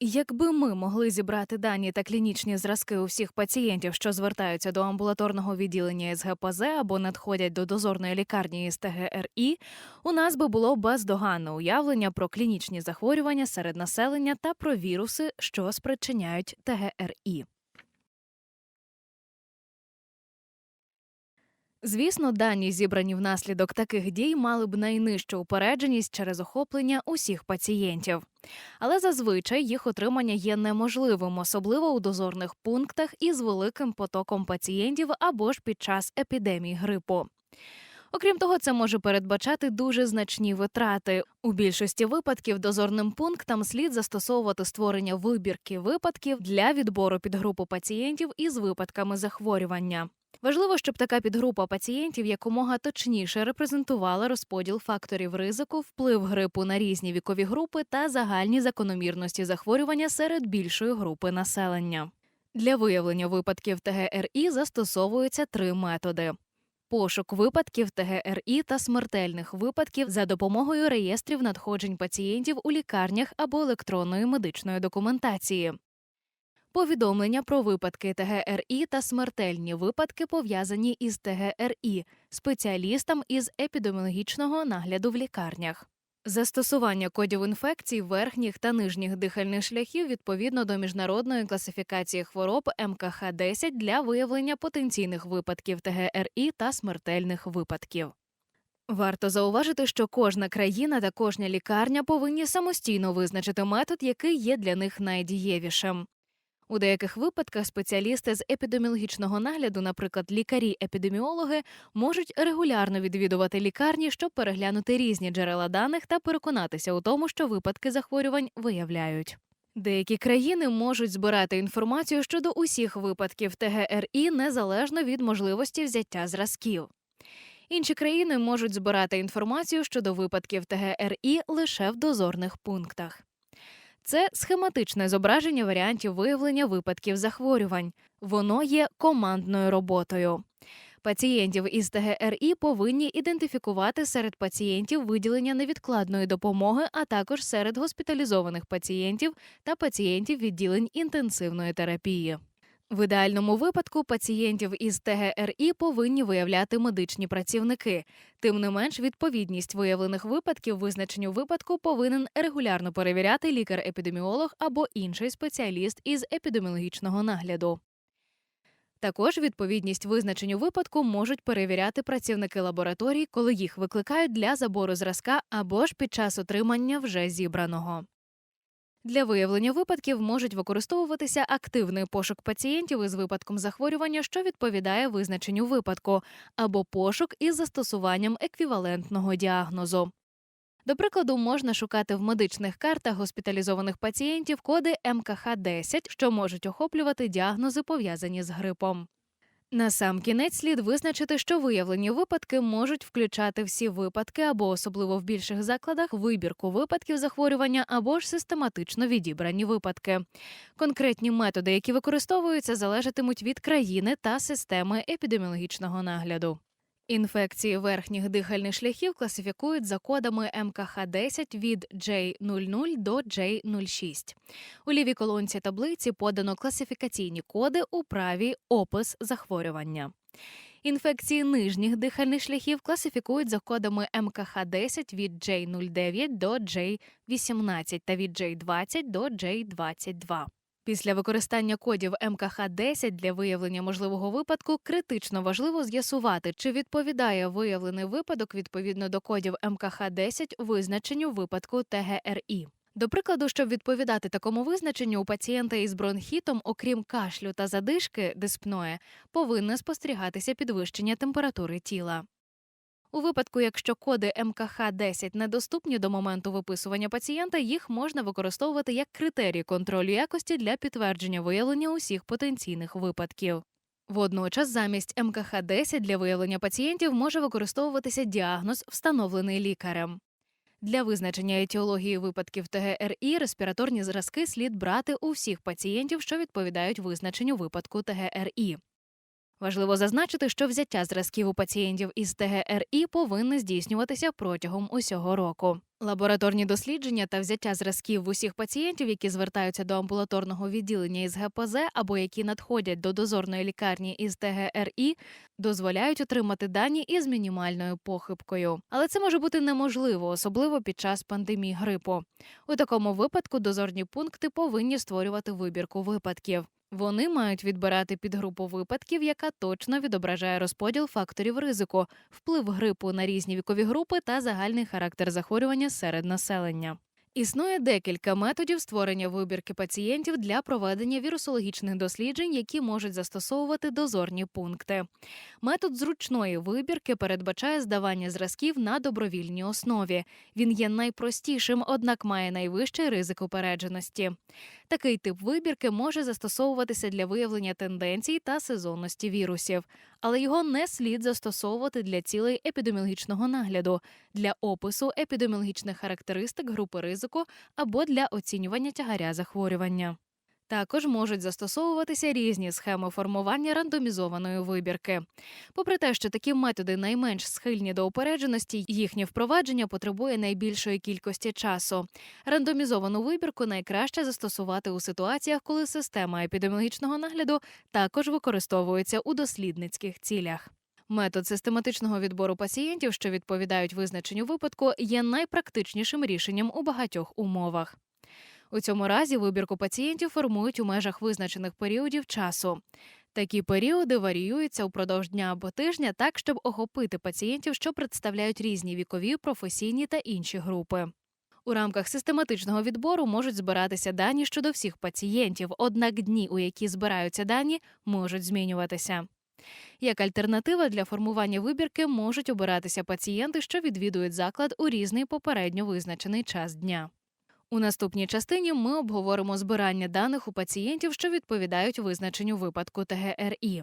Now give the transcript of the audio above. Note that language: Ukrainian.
Якби ми могли зібрати дані та клінічні зразки у всіх пацієнтів, що звертаються до амбулаторного відділення СГПЗ або надходять до дозорної лікарні із ТГРІ, у нас би було бездоганне уявлення про клінічні захворювання серед населення та про віруси, що спричиняють ТГРІ. Звісно, дані, зібрані внаслідок таких дій, мали б найнижчу упередженість через охоплення усіх пацієнтів. Але зазвичай їх отримання є неможливим, особливо у дозорних пунктах із великим потоком пацієнтів або ж під час епідемії грипу. Окрім того, це може передбачати дуже значні витрати. У більшості випадків дозорним пунктам слід застосовувати створення вибірки випадків для відбору підгрупи пацієнтів із випадками захворювання. Важливо, щоб така підгрупа пацієнтів якомога точніше репрезентувала розподіл факторів ризику, вплив грипу на різні вікові групи та загальні закономірності захворювання серед більшої групи населення. Для виявлення випадків ТГРІ застосовуються три методи: пошук випадків ТГРІ та смертельних випадків за допомогою реєстрів надходжень пацієнтів у лікарнях або електронної медичної документації. Повідомлення про випадки ТГРІ та смертельні випадки пов'язані із ТГРІ спеціалістам із епідеміологічного нагляду в лікарнях. Застосування кодів інфекцій верхніх та нижніх дихальних шляхів відповідно до міжнародної класифікації хвороб МКХ-10 для виявлення потенційних випадків ТГРІ та смертельних випадків. Варто зауважити, що кожна країна та кожна лікарня повинні самостійно визначити метод, який є для них найдієвішим. У деяких випадках спеціалісти з епідеміологічного нагляду, наприклад, лікарі-епідеміологи, можуть регулярно відвідувати лікарні, щоб переглянути різні джерела даних та переконатися у тому, що випадки захворювань виявляють. Деякі країни можуть збирати інформацію щодо усіх випадків ТГРІ незалежно від можливості взяття зразків. Інші країни можуть збирати інформацію щодо випадків ТГРІ лише в дозорних пунктах. Це схематичне зображення варіантів виявлення випадків захворювань. Воно є командною роботою. Пацієнтів із ТГРІ повинні ідентифікувати серед пацієнтів виділення невідкладної допомоги, а також серед госпіталізованих пацієнтів та пацієнтів відділень інтенсивної терапії. В ідеальному випадку пацієнтів із ТГРІ повинні виявляти медичні працівники. Тим не менш, відповідність виявлених випадків визначенню випадку повинен регулярно перевіряти лікар-епідеміолог або інший спеціаліст із епідеміологічного нагляду. Також відповідність визначенню випадку можуть перевіряти працівники лабораторій, коли їх викликають для забору зразка або ж під час отримання вже зібраного. Для виявлення випадків можуть використовуватися активний пошук пацієнтів із випадком захворювання, що відповідає визначенню випадку, або пошук із застосуванням еквівалентного діагнозу. До прикладу, можна шукати в медичних картах госпіталізованих пацієнтів коди МКХ-10, що можуть охоплювати діагнози, пов'язані з грипом. На сам кінець слід визначити, що виявлені випадки можуть включати всі випадки або особливо в більших закладах вибірку випадків захворювання або ж систематично відібрані випадки. Конкретні методи, які використовуються, залежатимуть від країни та системи епідеміологічного нагляду. Інфекції верхніх дихальних шляхів класифікують за кодами МКХ-10 від J00 до J06. У лівій колонці таблиці подано класифікаційні коди у правій опис захворювання. Інфекції нижніх дихальних шляхів класифікують за кодами МКХ-10 від J09 до J18 та від J20 до J22. Після використання кодів МКХ-10 для виявлення можливого випадку критично важливо з'ясувати, чи відповідає виявлений випадок відповідно до кодів МКХ-10 визначенню випадку ТГРІ. До прикладу, щоб відповідати такому визначенню, у пацієнта із бронхітом, окрім кашлю та задишки диспноє, повинне спостерігатися підвищення температури тіла. У випадку, якщо коди МКХ-10 недоступні до моменту виписування пацієнта, їх можна використовувати як критерій контролю якості для підтвердження виявлення усіх потенційних випадків. Водночас, замість МКХ-10 для виявлення пацієнтів може використовуватися діагноз, встановлений лікарем. Для визначення етіології випадків ТГРІ респіраторні зразки слід брати у всіх пацієнтів, що відповідають визначенню випадку ТГРІ. Важливо зазначити, що взяття зразків у пацієнтів із ТГРІ повинне здійснюватися протягом усього року. Лабораторні дослідження та взяття зразків усіх пацієнтів, які звертаються до амбулаторного відділення із ГПЗ або які надходять до дозорної лікарні із ТГРІ, дозволяють отримати дані із мінімальною похибкою. Але це може бути неможливо, особливо під час пандемії грипу. У такому випадку дозорні пункти повинні створювати вибірку випадків. Вони мають відбирати підгрупу випадків, яка точно відображає розподіл факторів ризику, вплив грипу на різні вікові групи та загальний характер захворювання серед населення. Існує декілька методів створення вибірки пацієнтів для проведення вірусологічних досліджень, які можуть застосовувати дозорні пункти. Метод зручної вибірки передбачає здавання зразків на добровільній основі. Він є найпростішим, однак має найвищий ризик упередженості. Такий тип вибірки може застосовуватися для виявлення тенденцій та сезонності вірусів, але його не слід застосовувати для цілей епідеміологічного нагляду, для опису епідеміологічних характеристик групи ризику або для оцінювання тягаря захворювання. Також можуть застосовуватися різні схеми формування рандомізованої вибірки. Попри те, що такі методи найменш схильні до упередженості, їхнє впровадження потребує найбільшої кількості часу. Рандомізовану вибірку найкраще застосувати у ситуаціях, коли система епідеміологічного нагляду також використовується у дослідницьких цілях. Метод систематичного відбору пацієнтів, що відповідають визначенню випадку, є найпрактичнішим рішенням у багатьох умовах. У цьому разі вибірку пацієнтів формують у межах визначених періодів часу. Такі періоди варіюються упродовж дня або тижня, так щоб охопити пацієнтів, що представляють різні вікові, професійні та інші групи. У рамках систематичного відбору можуть збиратися дані щодо всіх пацієнтів, однак дні, у які збираються дані, можуть змінюватися. Як альтернатива для формування вибірки можуть обиратися пацієнти, що відвідують заклад у різний попередньо визначений час дня. У наступній частині ми обговоримо збирання даних у пацієнтів, що відповідають визначенню випадку ТГРІ.